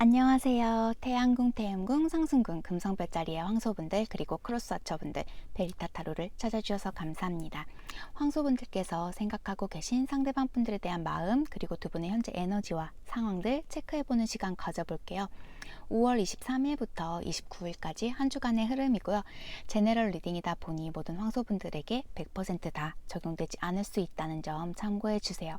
안녕하세요. 태양궁, 태음궁, 상승궁, 금성별자리의 황소분들 그리고 크로스 아처분들 베리타 타로를 찾아주셔서 감사합니다. 황소분들께서 생각하고 계신 상대방 분들에 대한 마음 그리고 두 분의 현재 에너지와 상황들 체크해보는 시간 가져볼게요. 5월 23일부터 29일까지 한 주간의 흐름이고요. 제네럴 리딩이다 보니 모든 황소분들에게 100%다 적용되지 않을 수 있다는 점 참고해 주세요.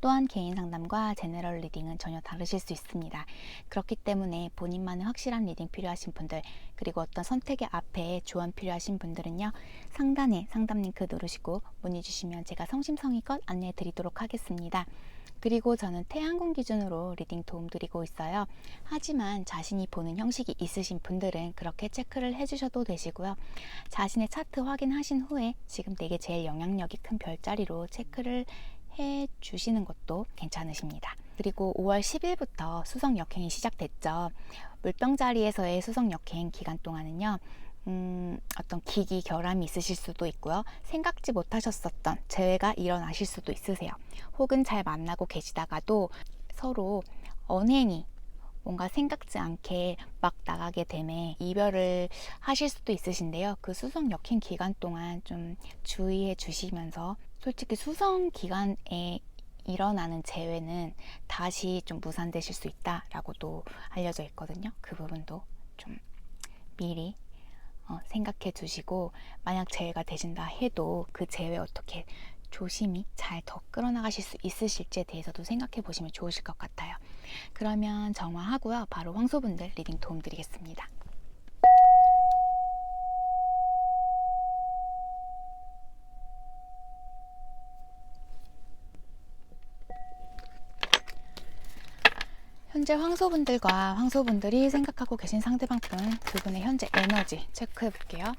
또한 개인 상담과 제네럴 리딩은 전혀 다르실 수 있습니다. 그렇기 때문에 본인만의 확실한 리딩 필요하신 분들 그리고 어떤 선택의 앞에 조언 필요하신 분들은요 상단에 상담 링크 누르시고 문의 주시면 제가 성심성의껏 안내해 드리도록 하겠습니다. 그리고 저는 태양궁 기준으로 리딩 도움 드리고 있어요. 하지만 자신이 보는 형식이 있으신 분들은 그렇게 체크를 해주셔도 되시고요. 자신의 차트 확인하신 후에 지금 내게 제일 영향력이 큰 별자리로 체크를 해 주시는 것도 괜찮으십니다. 그리고 5월 10일부터 수성 역행이 시작됐죠. 물병 자리에서의 수성 역행 기간 동안은요. 음, 어떤 기기 결함이 있으실 수도 있고요. 생각지 못하셨었던 재회가 일어나실 수도 있으세요. 혹은 잘 만나고 계시다가도 서로 언행이 뭔가 생각지 않게 막 나가게 되면 이별을 하실 수도 있으신데요. 그 수성 역행 기간 동안 좀 주의해 주시면서 솔직히 수성 기간에 일어나는 재회는 다시 좀 무산되실 수 있다라고도 알려져 있거든요. 그 부분도 좀 미리 어, 생각해 두시고 만약 재회가 되신다 해도 그 재회 어떻게 조심히 잘 더 끌어나가실 수 있으실지에 대해서도 생각해 보시면 좋으실 것 같아요. 그러면 정화하고요. 바로 황소분들 리딩 도움 드리겠습니다. 현재 황소분들과 황소분들이 생각하고 계신 상대방 분 그분의 현재 에너지 체크해 볼게요.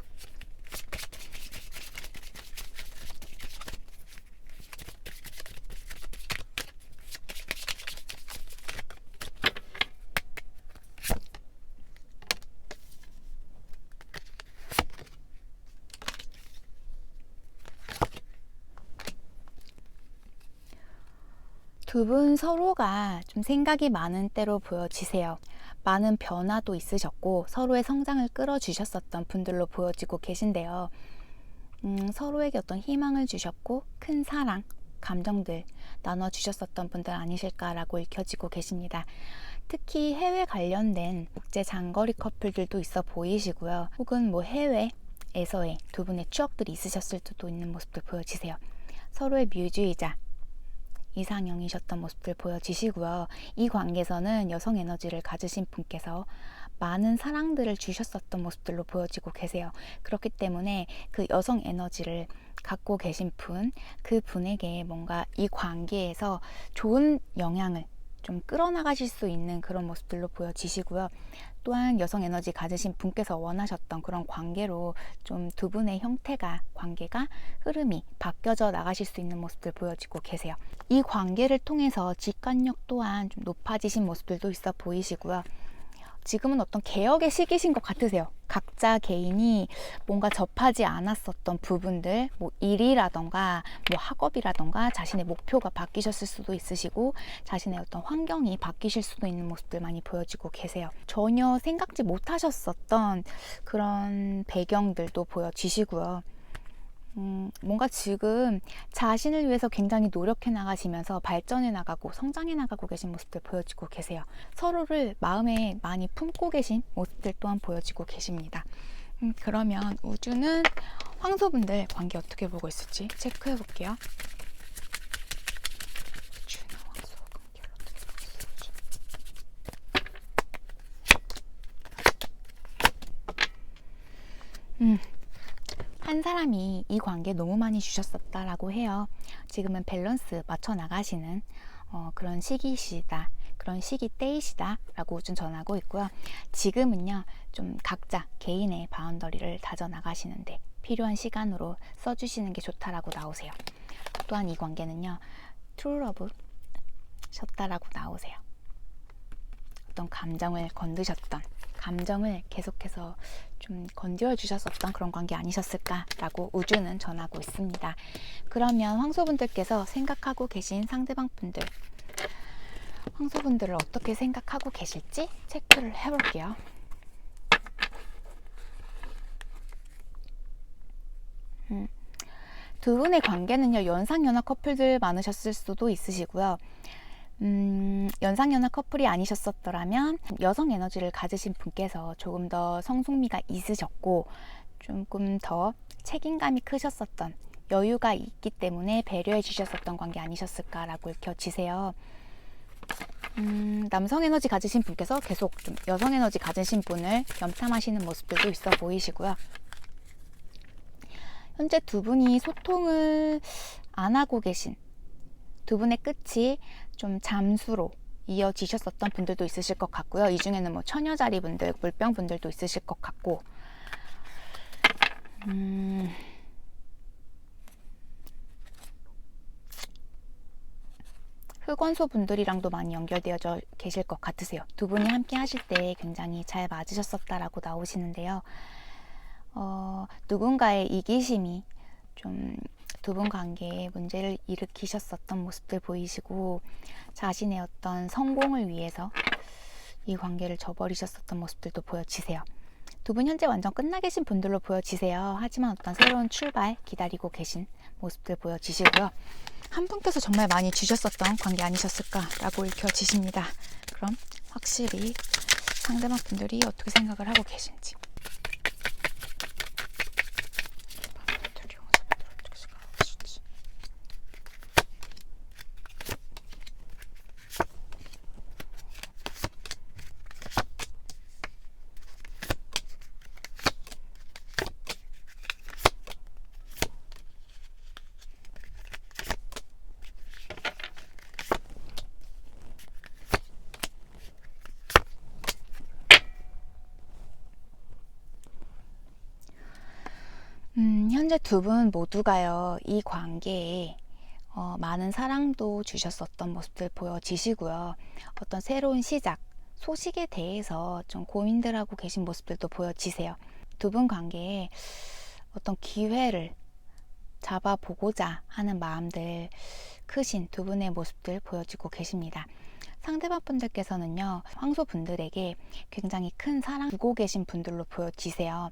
두 분 서로가 좀 생각이 많은 때로 보여지세요. 많은 변화도 있으셨고 서로의 성장을 끌어주셨었던 분들로 보여지고 계신데요. 음, 서로에게 어떤 희망을 주셨고 큰 사랑, 감정들 나눠주셨었던 분들 아니실까라고 읽혀지고 계십니다. 특히 해외 관련된 국제 장거리 커플들도 있어 보이시고요. 혹은 뭐 해외에서의 두 분의 추억들이 있으셨을 수도 있는 모습들 보여지세요. 서로의 뮤즈이자 이상형이셨던 모습들 보여지시고요. 이 관계에서는 여성 에너지를 가지신 분께서 많은 사랑들을 주셨었던 모습들로 보여지고 계세요. 그렇기 때문에 그 여성 에너지를 갖고 계신 분, 그 분에게 뭔가 이 관계에서 좋은 영향을 좀 끌어나가실 수 있는 그런 모습들로 보여지시고요. 또한 여성 에너지 가지신 분께서 원하셨던 그런 관계로 좀 두 분의 형태가 관계가 흐름이 바뀌어져 나가실 수 있는 모습들 보여지고 계세요. 이 관계를 통해서 직관력 또한 좀 높아지신 모습들도 있어 보이시고요. 지금은 어떤 개혁의 시기신 것 같으세요. 각자 개인이 뭔가 접하지 않았었던 부분들, 뭐 일이라던가, 뭐 학업이라던가, 자신의 목표가 바뀌셨을 수도 있으시고, 자신의 어떤 환경이 바뀌실 수도 있는 모습들 많이 보여지고 계세요. 전혀 생각지 못하셨었던 그런 배경들도 보여지시고요. 음, 뭔가 지금 자신을 위해서 굉장히 노력해 나가시면서 발전해 나가고 성장해 나가고 계신 모습들 보여지고 계세요. 서로를 마음에 많이 품고 계신 모습들 또한 보여지고 계십니다. 음, 그러면 우주는 황소분들 관계 어떻게 보고 있을지 체크해 볼게요. 한 사람이 이 관계 너무 많이 주셨었다라고 해요. 지금은 밸런스 맞춰 나가시는 어, 그런 시기시다. 그런 시기 때이시다라고 좀 전하고 있고요. 지금은요, 좀 각자 개인의 바운더리를 다져 나가시는데 필요한 시간으로 써주시는 게 좋다라고 나오세요. 또한 이 관계는요, 트루러브 셨다라고 나오세요. 어떤 감정을 건드셨던 감정을 계속해서 좀 건드려 주셨었던 그런 관계 아니셨을까라고 우주는 전하고 있습니다. 그러면 황소분들께서 생각하고 계신 상대방 분들 황소분들을 어떻게 생각하고 계실지 체크를 해볼게요. 음, 두 분의 관계는요, 연상연하 커플들 많으셨을 수도 있으시고요. 음, 연상연하 커플이 아니셨었더라면 여성 에너지를 가지신 분께서 조금 더 성숙미가 있으셨고 조금 더 책임감이 크셨었던 여유가 있기 때문에 배려해 주셨었던 관계 아니셨을까라고 읽혀지세요. 음, 남성 에너지 가지신 분께서 계속 좀 여성 에너지 가지신 분을 염탐하시는 모습들도 있어 보이시고요. 현재 두 분이 소통을 안 하고 계신 두 분의 끝이 좀 잠수로 이어지셨었던 분들도 있으실 것 같고요. 이 중에는 뭐 처녀자리 분들, 물병 분들도 있으실 것 같고, 음, 흑원소 분들이랑도 많이 연결되어 계실 것 같으세요. 두 분이 함께 하실 때 굉장히 잘 맞으셨었다라고 나오시는데요. 어, 누군가의 이기심이 좀 두 분 관계에 문제를 일으키셨었던 모습들 보이시고 자신의 어떤 성공을 위해서 이 관계를 저버리셨었던 모습들도 보여지세요. 두 분 현재 완전 끝나 계신 분들로 보여지세요. 하지만 어떤 새로운 출발 기다리고 계신 모습들 보여지시고요. 한 분께서 정말 많이 주셨었던 관계 아니셨을까라고 읽혀지십니다. 그럼 확실히 상대방 분들이 어떻게 생각을 하고 계신지. 음, 현재 두 분 모두가요, 이 관계에 어, 많은 사랑도 주셨었던 모습들 보여지시고요. 어떤 새로운 시작, 소식에 대해서 좀 고민들 하고 계신 모습들도 보여지세요. 두 분 관계에 어떤 기회를 잡아보고자 하는 마음들 크신 두 분의 모습들 보여지고 계십니다. 상대방 분들께서는요, 황소 분들에게 굉장히 큰 사랑 주고 계신 분들로 보여지세요.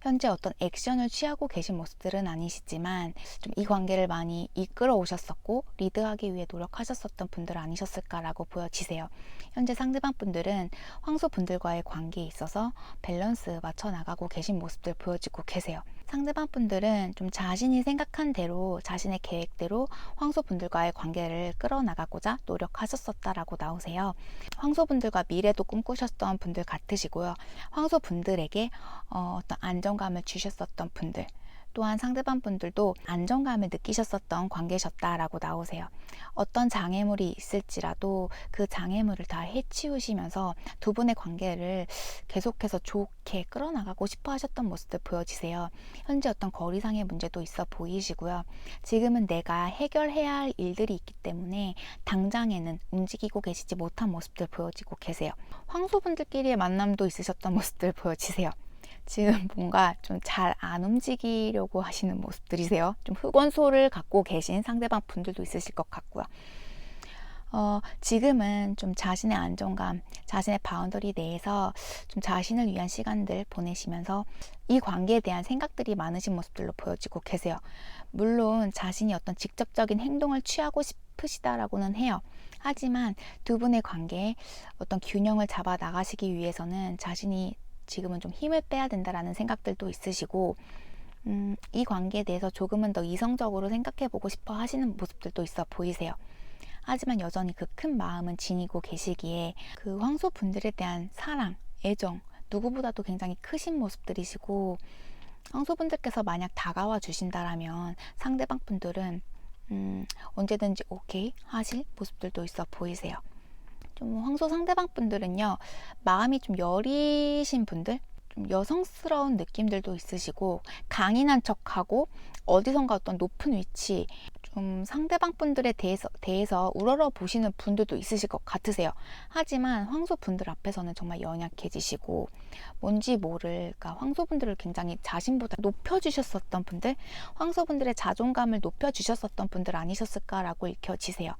현재 어떤 액션을 취하고 계신 모습들은 아니시지만, 좀 이 관계를 많이 이끌어 오셨었고, 리드하기 위해 노력하셨었던 분들 아니셨을까라고 보여지세요. 현재 상대방 분들은 황소 분들과의 관계에 있어서 밸런스 맞춰 나가고 계신 모습들 보여지고 계세요. 상대방 분들은 좀 자신이 생각한 대로 자신의 계획대로 황소 분들과의 관계를 끌어나가고자 노력하셨었다라고 나오세요. 황소 분들과 미래도 꿈꾸셨던 분들 같으시고요. 황소 분들에게 어, 어떤 안정감을 주셨었던 분들. 또한 상대방 분들도 안정감을 느끼셨었던 관계셨다라고 나오세요. 어떤 장애물이 있을지라도 그 장애물을 다 해치우시면서 두 분의 관계를 계속해서 좋게 끌어나가고 싶어 하셨던 모습들 보여지세요. 현재 어떤 거리상의 문제도 있어 보이시고요. 지금은 내가 해결해야 할 일들이 있기 때문에 당장에는 움직이고 계시지 못한 모습들 보여지고 계세요. 황소분들끼리의 만남도 있으셨던 모습들 보여지세요. 지금 뭔가 좀 잘 안 움직이려고 하시는 모습들이세요. 좀 흑원소를 갖고 계신 상대방 분들도 있으실 것 같고요. 어, 지금은 좀 자신의 안정감, 자신의 바운더리 내에서 좀 자신을 위한 시간들 보내시면서 이 관계에 대한 생각들이 많으신 모습들로 보여지고 계세요. 물론 자신이 어떤 직접적인 행동을 취하고 싶으시다라고는 해요. 하지만 두 분의 관계에 어떤 균형을 잡아 나가시기 위해서는 자신이 지금은 좀 힘을 빼야 된다라는 생각들도 있으시고 음, 이 관계에 대해서 조금은 더 이성적으로 생각해 보고 싶어 하시는 모습들도 있어 보이세요. 하지만 여전히 그 큰 마음은 지니고 계시기에 그 황소 분들에 대한 사랑, 애정 누구보다도 굉장히 크신 모습들이시고 황소 분들께서 만약 다가와 주신다라면 상대방 분들은 음, 언제든지 오케이 하실 모습들도 있어 보이세요. 좀 황소 상대방 분들은요, 마음이 좀 여리신 분들, 좀 여성스러운 느낌들도 있으시고, 강인한 척하고, 어디선가 어떤 높은 위치, 좀 상대방 분들에 대해서, 대해서 우러러 보시는 분들도 있으실 것 같으세요. 하지만 황소 분들 앞에서는 정말 연약해지시고, 뭔지 모를, 그러니까 황소 분들을 굉장히 자신보다 높여주셨었던 분들, 황소 분들의 자존감을 높여주셨었던 분들 아니셨을까라고 읽혀지세요.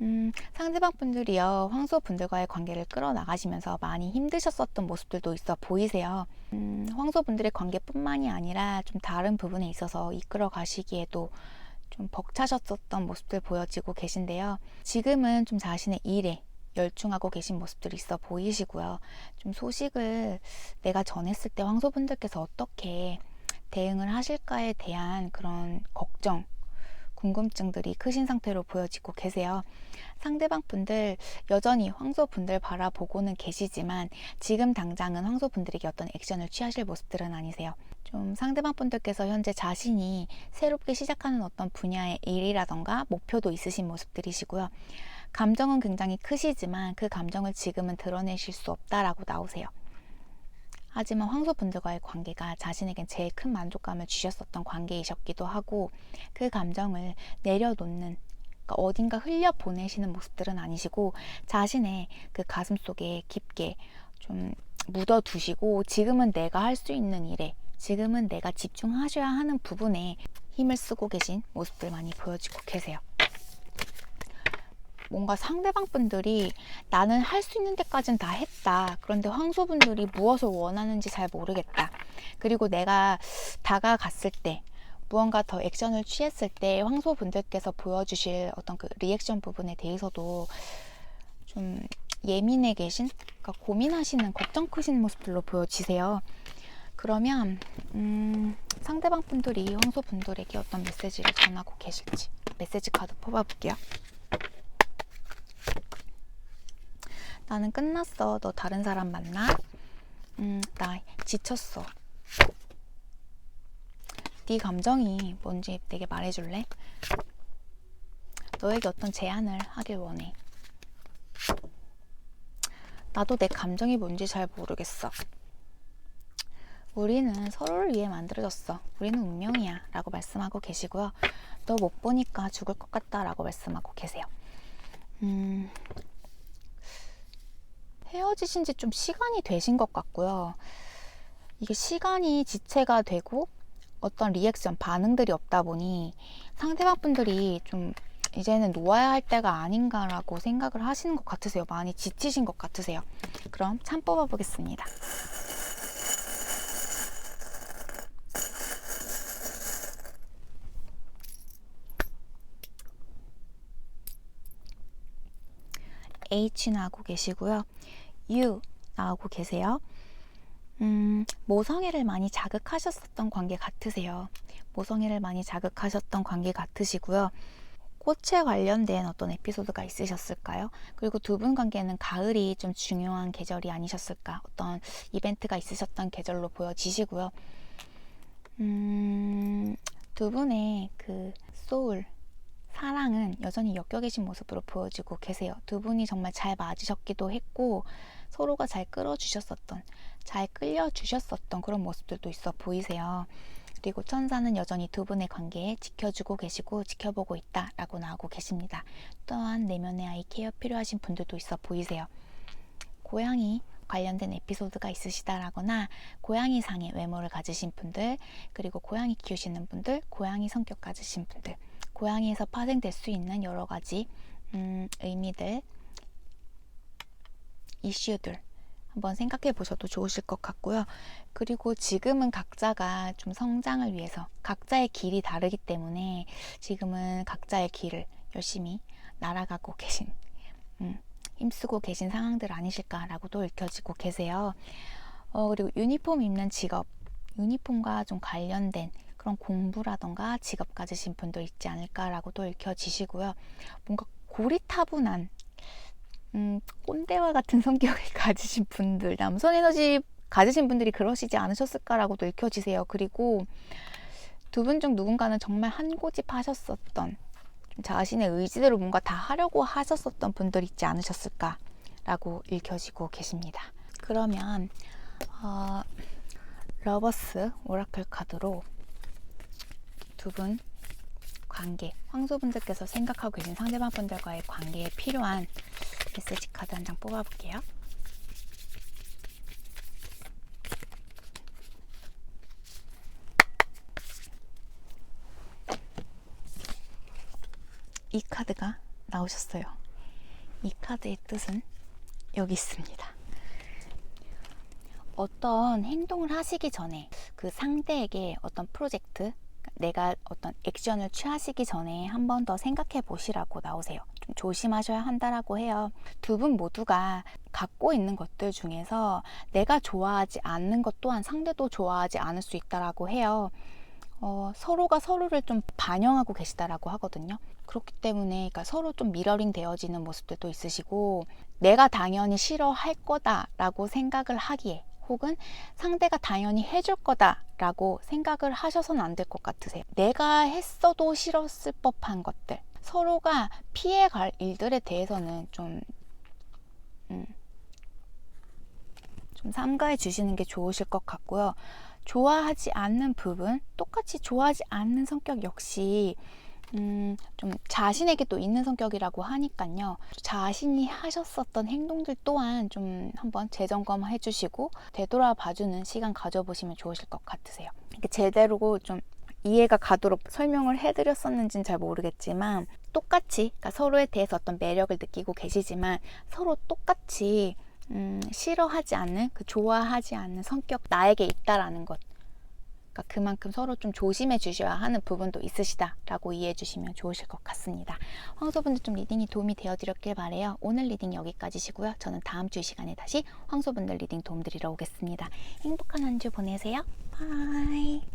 음, 상대방 분들이요, 황소 분들과의 관계를 끌어나가시면서 많이 힘드셨었던 모습들도 있어 보이세요. 음, 황소 분들의 관계뿐만이 아니라 좀 다른 부분에 있어서 이끌어 가시기에도 좀 벅차셨었던 모습들 보여지고 계신데요. 지금은 좀 자신의 일에 열중하고 계신 모습들이 있어 보이시고요. 좀 소식을 내가 전했을 때 황소분들께서 어떻게 대응을 하실까에 대한 그런 걱정, 궁금증들이 크신 상태로 보여지고 계세요. 상대방 분들 여전히 황소 분들 바라보고는 계시지만 지금 당장은 황소 분들에게 어떤 액션을 취하실 모습들은 아니세요. 좀 상대방 분들께서 현재 자신이 새롭게 시작하는 어떤 분야의 일이라던가 목표도 있으신 모습들이시고요. 감정은 굉장히 크시지만 그 감정을 지금은 드러내실 수 없다라고 나오세요. 하지만 황소분들과의 관계가 자신에겐 제일 큰 만족감을 주셨었던 관계이셨기도 하고 그 감정을 내려놓는 그러니까 어딘가 흘려 보내시는 모습들은 아니시고 자신의 그 가슴 속에 깊게 좀 묻어 두시고 지금은 내가 할 수 있는 일에 지금은 내가 집중하셔야 하는 부분에 힘을 쓰고 계신 모습들 많이 보여지고 계세요. 뭔가 상대방 분들이 나는 할 수 있는 데까지는 다 했다. 그런데 황소분들이 무엇을 원하는지 잘 모르겠다. 그리고 내가 다가갔을 때 무언가 더 액션을 취했을 때 황소분들께서 보여주실 어떤 그 리액션 부분에 대해서도 좀 예민해 계신, 그러니까 고민하시는, 걱정 크신 모습들로 보여지세요. 그러면 음, 상대방 분들이 황소 분들에게 어떤 메시지를 전하고 계실지 메시지 카드 뽑아볼게요. 나는 끝났어. 너 다른 사람 만나? 음, 나 지쳤어. 네 감정이 뭔지 내게 말해줄래? 너에게 어떤 제안을 하길 원해. 나도 내 감정이 뭔지 잘 모르겠어. 우리는 서로를 위해 만들어졌어. 우리는 운명이야. 라고 말씀하고 계시고요. 너 못 보니까 죽을 것 같다. 라고 말씀하고 계세요. 음, 헤어지신 지 좀 시간이 되신 것 같고요. 이게 시간이 지체가 되고 어떤 리액션, 반응들이 없다 보니 상대방 분들이 좀 이제는 놓아야 할 때가 아닌가라고 생각을 하시는 것 같으세요. 많이 지치신 것 같으세요. 그럼 참 뽑아보겠습니다. H 나오고 계시고요. U 나오고 계세요. 음, 모성애를 많이 자극하셨었던 관계 같으세요. 모성애를 많이 자극하셨던 관계 같으시고요. 꽃에 관련된 어떤 에피소드가 있으셨을까요? 그리고 두 분 관계는 가을이 좀 중요한 계절이 아니셨을까? 어떤 이벤트가 있으셨던 계절로 보여지시고요. 음, 두 분의 그 소울, 사랑은 여전히 엮여 계신 모습으로 보여지고 계세요. 두 분이 정말 잘 맞으셨기도 했고 서로가 잘 끌어주셨었던, 잘 끌려주셨었던 그런 모습들도 있어 보이세요. 그리고 천사는 여전히 두 분의 관계에 지켜주고 계시고 지켜보고 있다라고 나오고 계십니다. 또한 내면의 아이 케어 필요하신 분들도 있어 보이세요. 고양이 관련된 에피소드가 있으시다라거나 고양이 상의 외모를 가지신 분들, 그리고 고양이 키우시는 분들, 고양이 성격 가지신 분들, 고양이에서 파생될 수 있는 여러 가지 음, 의미들, 이슈들 한번 생각해 보셔도 좋으실 것 같고요. 그리고 지금은 각자가 좀 성장을 위해서 각자의 길이 다르기 때문에 지금은 각자의 길을 열심히 날아가고 계신 음, 힘쓰고 계신 상황들 아니실까라고도 읽혀지고 계세요. 어, 그리고 유니폼 입는 직업, 유니폼과 좀 관련된 그런 공부라던가 직업 가지신 분도 있지 않을까라고도 읽혀지시고요. 뭔가 고리타분한 음, 꼰대와 같은 성격을 가지신 분들, 남성 에너지 가지신 분들이 그러시지 않으셨을까라고도 읽혀지세요. 그리고 두 분 중 누군가는 정말 한 고집 하셨었던, 자신의 의지대로 뭔가 다 하려고 하셨었던 분들 있지 않으셨을까라고 읽혀지고 계십니다. 그러면 어, 러버스 오라클 카드로 두 분 관계, 황소분들께서 생각하고 계신 상대방 분들과의 관계에 필요한 메시지 카드 한 장 뽑아볼게요. 이 카드가 나오셨어요. 이 카드의 뜻은 여기 있습니다. 어떤 행동을 하시기 전에 그 상대에게 어떤 프로젝트, 내가 어떤 액션을 취하시기 전에 한 번 더 생각해 보시라고 나오세요. 좀 조심하셔야 한다라고 해요. 두 분 모두가 갖고 있는 것들 중에서 내가 좋아하지 않는 것 또한 상대도 좋아하지 않을 수 있다라고 해요. 어, 서로가 서로를 좀 반영하고 계시다라고 하거든요. 그렇기 때문에 그러니까 서로 좀 미러링 되어지는 모습들도 있으시고 내가 당연히 싫어할 거다라고 생각을 하기에 혹은 상대가 당연히 해줄 거다 라고 생각을 하셔서는 안 될 것 같으세요. 내가 했어도 싫었을 법한 것들 서로가 피해갈 일들에 대해서는 좀 음, 좀 삼가해 주시는 게 좋으실 것 같고요. 좋아하지 않는 부분, 똑같이 좋아하지 않는 성격 역시 음, 좀 자신에게 또 있는 성격이라고 하니까요. 자신이 하셨었던 행동들 또한 좀 한번 재점검해 주시고 되돌아봐 주는 시간 가져보시면 좋으실 것 같으세요. 제대로 좀 이해가 가도록 설명을 해드렸었는지는 잘 모르겠지만 똑같이 그러니까 서로에 대해서 어떤 매력을 느끼고 계시지만 서로 똑같이 음, 싫어하지 않는 그 좋아하지 않는 성격 나에게 있다라는 것 그러니까 그만큼 서로 좀 조심해 주셔야 하는 부분도 있으시다라고 이해해 주시면 좋으실 것 같습니다. 황소분들 좀 리딩이 도움이 되어 드렸길 바래요. 오늘 리딩 여기까지시고요. 저는 다음 주 이 시간에 다시 황소분들 리딩 도움 드리러 오겠습니다. 행복한 한 주 보내세요. 바이.